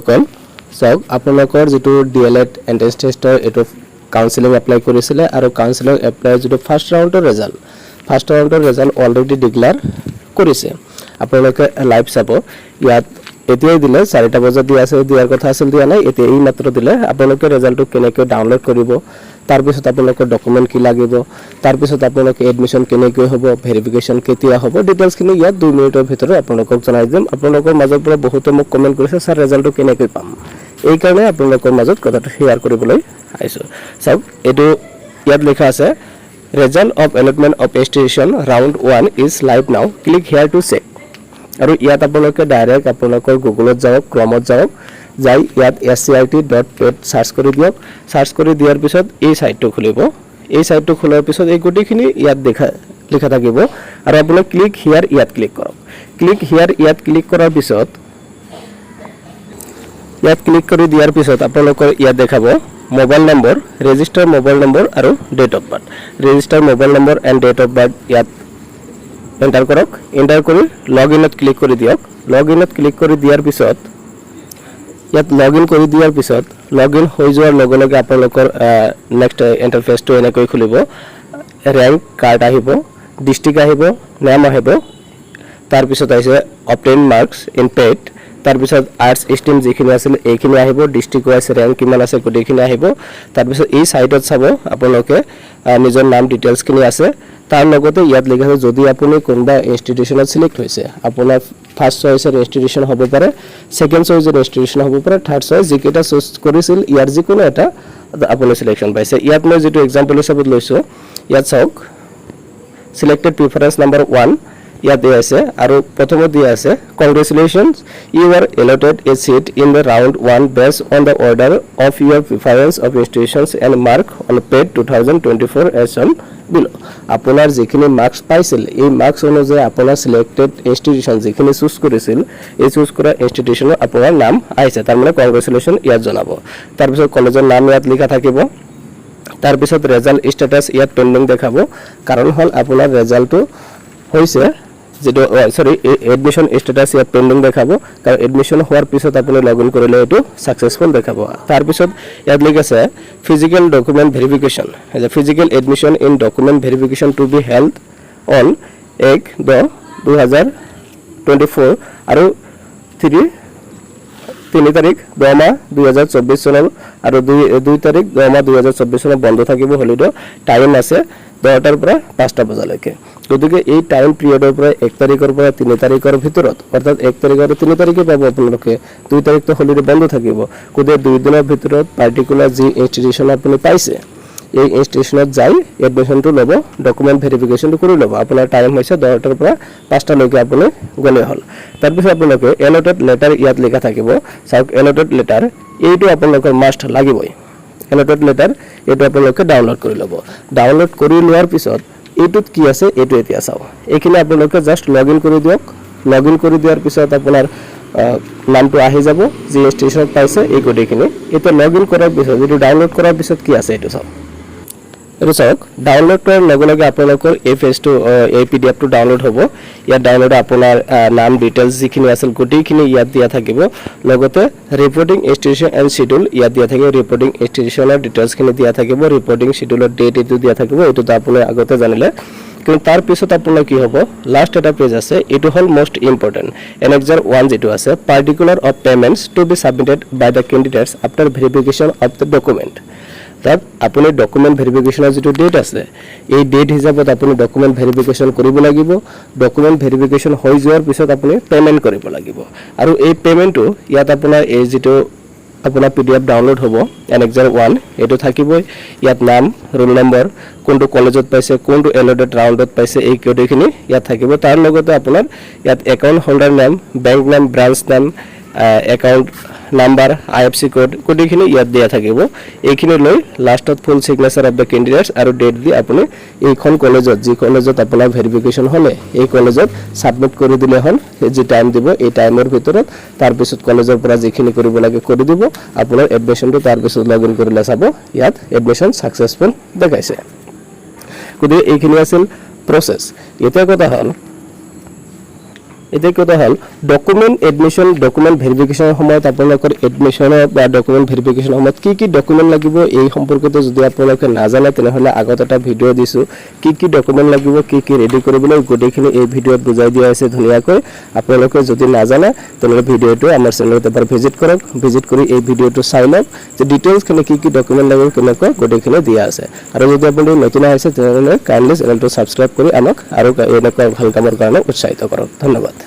অকল চাওক আপোনালোকৰ যিটো ডি এল এড এণ্ট্ৰেঞ্চ টেষ্টৰ এইটো কাউন্সিলিং এপ্লাই কৰিছিলে আৰু কাউন্সিলিং এপ্লাই যিটো ফাৰ্ষ্ট ৰাউণ্ডৰ ৰেজাল্ট ফাৰ্ষ্ট ৰাউণ্ডৰ ৰেজাল্ট অলৰেডি ডিক্লেয়াৰ কৰিছে। আপোনালোকে লাইভ চাব। ইয়াত এতিয়াই দিলে, চাৰিটা বজাত দিয়া আছে, দিয়াৰ কথা আছিল দিয়া নাই, এতিয়া এই মাত্ৰ দিলে। আপোনালোকে ৰেজাল্টটো কেনেকৈ ডাউনলোড কৰিব তাৰপিছত আপোনালোকৰ ডকুমেণ্ট কি লাগিব, তাৰপিছত আপোনালোকে এডমিশ্যন কেনেকৈ হ'ব ভেৰিফিকেশ্যন কেতিয়া হ'ব ডিটেইলছখিনি ইয়াত দুই মিনিটৰ ভিতৰত আপোনালোকক জনাই দিম। আপোনালোকৰ মাজৰ পৰা বহুতে মোক কমেণ্ট কৰিছে ছাৰ ৰেজাল্টটো কেনেকৈ পাম? এইকাৰণে আপোনালোকৰ মাজত কথাটো শ্বেয়াৰ কৰিবলৈ আহিছোঁ। চাওক, এইটো ইয়াত লিখা আছে result of allotment of institution round one is live now click here to check আৰু ইয়াত আপোনালোকে ডাইৰেক্ট আপোনালোকৰ গুগলত যাওক ক্ৰমত যাওক যাই ইয়াত S C I T dot paid search কৰি দিয়ক। চাৰ্চ কৰি দিয়াৰ পিছত এই ছাইটটো খুলিব। এই ছাইটটো খোলাৰ পিছত এই গোটেইখিনি ইয়াত দেখা, লিখা থাকিব। আৰু আপোনাক ক্লিক হিয়াৰ ইয়াত ক্লিক কৰক। ক্লিক হিয়াৰ ইয়াত ক্লিক কৰাৰ পিছত, ইয়াত ক্লিক কৰি দিয়াৰ পিছত আপোনালোকৰ ইয়াত দেখাব mobile number register mobile number আৰু date of birth register mobile number and date of birth ইয়াত এণ্টাৰ কৰক। এণ্টাৰ কৰি লগ ইনত ক্লিক কৰি দিয়ক। লগ ইনত ক্লিক কৰি দিয়াৰ পিছত ইয়াত লগ ইন কৰি দিয়াৰ পিছত লগ ইন হৈ যোৱাৰ লগে লগে আপোনালোকৰ নেক্সট ইণ্টাৰফেচটো এনেকৈ খুলিব। ৰেংক কাৰ্ড আহিব ডিষ্ট্ৰিক্ট আহিব, নাম আহিব। তাৰপিছত আহিছে অপটেইন মাৰ্কছ ইন পেড তাৰপিছত আৰ্টছ ষ্ট্ৰীম যিখিনি আছিল, এইখিনি আহিব ডিষ্ট্ৰিক্ট ৱাইজ ৰেংক কিমান আছে, গোটেইখিনি আহিব। তাৰপিছত এই ছাইটত চাব আপোনালোকে নিজৰ নাম ডিটেইলছখিনি আছে। তাৰ লগতে ইয়াত লিখা আছে, যদি আপুনি কোনোবা ইনষ্টিটিউশ্যনত চিলেক্ট হৈছে, আপোনাৰ ফাৰ্ষ্ট চইচৰ ইনষ্টিটিউশ্যন হ'ব পাৰে ছেকেণ্ড চইচৰ ইনষ্টিটিউশ্যন হ'ব পাৰে থাৰ্ড চইচ যিকেইটা চইচ কৰিছিল ইয়াৰ যিকোনো এটা আপুনি চিলেকশ্যন পাইছে ইয়াত মই যিটো এক্সাম্পল হিচাপত লৈছোঁ, ইয়াত চাওক চিলেক্টেড প্ৰিফাৰেঞ্চ নাম্বাৰ ওৱান ইয়াত দিয়া আছে আৰু প্ৰথমত দিয়া আছে congratulations you are allotted a seat in the round one base on the order of your preference of institutions and mark on paid two thousand twenty four S on বিল আপোনাৰ যিখিনি marks পাইছিল, এই মাৰ্কছ অনুযায়ী আপোনাৰ selected institution যিখিনি choose কৰিছিল, এই choose কৰা ইনষ্টিটিউশ্যনত আপোনাৰ নাম আহিছে। তাৰমানে কংগ্ৰেচুলেশ্যন ইয়াত জনাব। তাৰপিছত কলেজৰ নাম ইয়াত লিখা থাকিব। তাৰপিছত ৰেজাল্ট ষ্টেটাছ ইয়াত পেণ্ডিং দেখাব। কাৰণ হ'ল আপোনাৰ ৰেজাল্টটো হৈছে যিটো চৰি এডমিশ্যন ষ্টেটাছ ইয়াত পেণ্ডিং দেখাব। কাৰণ এডমিশ্যন হোৱাৰ পিছত আপুনি লগ ইন কৰিলে এইটো ছাকচেছফুল দেখাব। তাৰপিছত ইয়াত লিখা আছে physical document verification physical admission in document verification to be held on এক দহ দুহেজাৰ টুৱেণ্টি ফ'ৰ আৰু থ্ৰী তিনি তাৰিখ দহ মাহ দুহেজাৰ চৌব্বিছ চনৰ আৰু দুই দুই তাৰিখ দহ মাহ দুহেজাৰ চৌব্বিছ চনত বন্ধ থাকিব হলিডে। টাইম আছে দহটাৰ পৰা পাঁচটা বজালৈকে। গতিকে এই টাইম পিৰিয়ডৰ পৰা এক তাৰিখৰ পৰা তিনি তাৰিখৰ ভিতৰত, অৰ্থাৎ এক তাৰিখ আৰু তিনি তাৰিখে পাব আপোনালোকে। দুই তাৰিখটো হলিডে বন্ধ থাকিব। গতিকে দুই দিনৰ ভিতৰত পাৰ্টিকুলাৰ যি ইনষ্টিটিউশ্যন আপুনি পাইছে, এই ইনষ্টিটিউশ্যনত যাই এডমিশ্যনটো ল'ব ডকুমেণ্ট ভেৰিফিকেশ্যনটো কৰি ল'ব। আপোনাৰ টাইম হৈছে দহটাৰ পৰা পাঁচটালৈকে আপুনি গ'লে হ'ল। তাৰপিছত আপোনালোকে এলটেড লেটাৰ ইয়াত লিখা থাকিব। চাওক এলটেড লেটাৰ এইটো আপোনালোকৰ মাষ্ট লাগিবই। এলটেড লেটাৰ এইটো আপোনালোকে ডাউনলোড কৰি ল'ব। ডাউনলোড কৰি লোৱাৰ পিছত এইটোত কি আছে এইটো এতিয়া চাওঁ। এইখিনি আপোনালোকে জাষ্ট লগ ইন কৰি দিয়ক। লগ ইন কৰি দিয়াৰ পিছত আপোনাৰ নামটো আহি যাব, যি ষ্টেচনত পাইছে, এই গোটেইখিনি। এতিয়া লগ ইন কৰাৰ পিছত যিটো ডাউনলোড কৰাৰ পিছত কি আছে, এইটো চাওক। এইটো চাওক ডাউনলোড কৰাৰ লগে লগে আপোনালোকৰ এই পেজটো এই পি ডি এফটো ডাউনলোড হ'ব। ইয়াত ডাউনলোড আপোনাৰ নাম ডিটেইলছ যিখিনি আছিল, গোটেইখিনি ইয়াত দিয়া থাকিব। লগতে ৰিপৰ্টিং ইনষ্টিটিউশ্যন এণ্ড চিডিউল ইয়াত দিয়া থাকিব। ৰিপৰ্টিং ইনষ্টিটিউশ্যনৰ ডিটেইলছখিনি দিয়া থাকিব। ৰিপৰ্টিং চিডিউলৰ ডেট এইটো দিয়া থাকিব। এইটোতো আপুনি আগতে জানিলে। কিন্তু তাৰপিছত আপোনাৰ কি হ'ব? লাষ্ট এটা পেজ আছে। এইটো হ'ল মষ্ট ইম্পৰ্টেণ্ট এনেক্সাৰ ওৱান যিটো আছে particular of payments to be submitted by the candidates after verification of the document তাত আপুনি ডকুমেণ্ট ভেৰিফিকেশ্যনৰ যিটো ডেট আছে, এই ডেট হিচাপত আপুনি ডকুমেণ্ট ভেৰিফিকেশ্যন কৰিব লাগিব। ডকুমেণ্ট ভেৰিফিকেশ্যন হৈ যোৱাৰ পিছত আপুনি পে'মেণ্ট কৰিব লাগিব। আৰু এই পে'মেণ্টটো ইয়াত আপোনাৰ এই যিটো আপোনাৰ পি ডি এফ ডাউনলোড হ'ব এনেক্সাৰ ওৱান এইটো থাকিবই। ইয়াত নাম ৰোল নম্বৰ কোনটো কলেজত পাইছে, কোনটো এলটেড ৰাউণ্ডত পাইছে, এই গোটেইখিনি ইয়াত থাকিব। তাৰ লগতে আপোনাৰ ইয়াত একাউণ্ট হোল্ডাৰ নাম বেংক নাম ব্ৰাঞ্চ নাম account number I F C code গোটেইখিনি ইয়াত দিয়া থাকিব, এইখিনি লৈ লাষ্টত full signature of the candidates আৰু ডেট দি আপুনি এইখন কলেজত, যি কলেজত আপোনাৰ ভেৰিফিকেশ্যন হ'লে, এই কলেজত ছাবমিট কৰি দিলে হ'ল, যি টাইম দিব, এই টাইমৰ ভিতৰত তাৰপিছত কলেজৰ পৰা যিখিনি কৰিব লাগে কৰি দিব, আপোনাৰ এডমিশ্যনটো তাৰপিছত লগ ইন কৰিলে চাব, ইয়াত এডমিশ্যন ছাকচেছফুল দেখাইছে। গতিকে এইখিনি আছিল প্ৰচেছ এতিয়া কথা হ'ল এতিয়া কথা হ'ল? ডকুমেণ্ট এডমিশ্যন ডকুমেণ্ট ভেৰিফিকেশ্যনৰ সময়ত আপোনালোকৰ এডমিশ্যনৰ বা ডকুমেণ্ট ভেৰিফিকেশ্যনৰ সময়ত কি কি ডকুমেণ্ট লাগিব এই সম্পৰ্কত যদি আপোনালোকে নাজানে, তেনেহ'লে আগত এটা ভিডিঅ' দিছোঁ। কি কি ডকুমেণ্ট লাগিব, কি কি ৰেডি কৰিবলৈ গোটেইখিনি এই ভিডিঅ'ত বুজাই দিয়া হৈছে ধুনীয়াকৈ। আপোনালোকে যদি নাজানে, তেনেহ'লে ভিডিঅ'টো আমাৰ চেনেলত এবাৰ ভিজিট কৰক। ভিজিট কৰি এই ভিডিঅ'টো চাই লওক যে ডিটেইলছখিনি কি কি ডকুমেণ্ট লাগিব কেনেকৈ গোটেইখিনি দিয়া আছে। আৰু যদি আপুনি নতুন আহিছে, তেনেহ'লে কাইণ্ডলি চেনেলটো ছাবস্ক্ৰাইব কৰি আমাক আৰু এনেকুৱা ভালো কামৰ কাৰণে উৎসাহিত কৰক। ধন্যবাদ।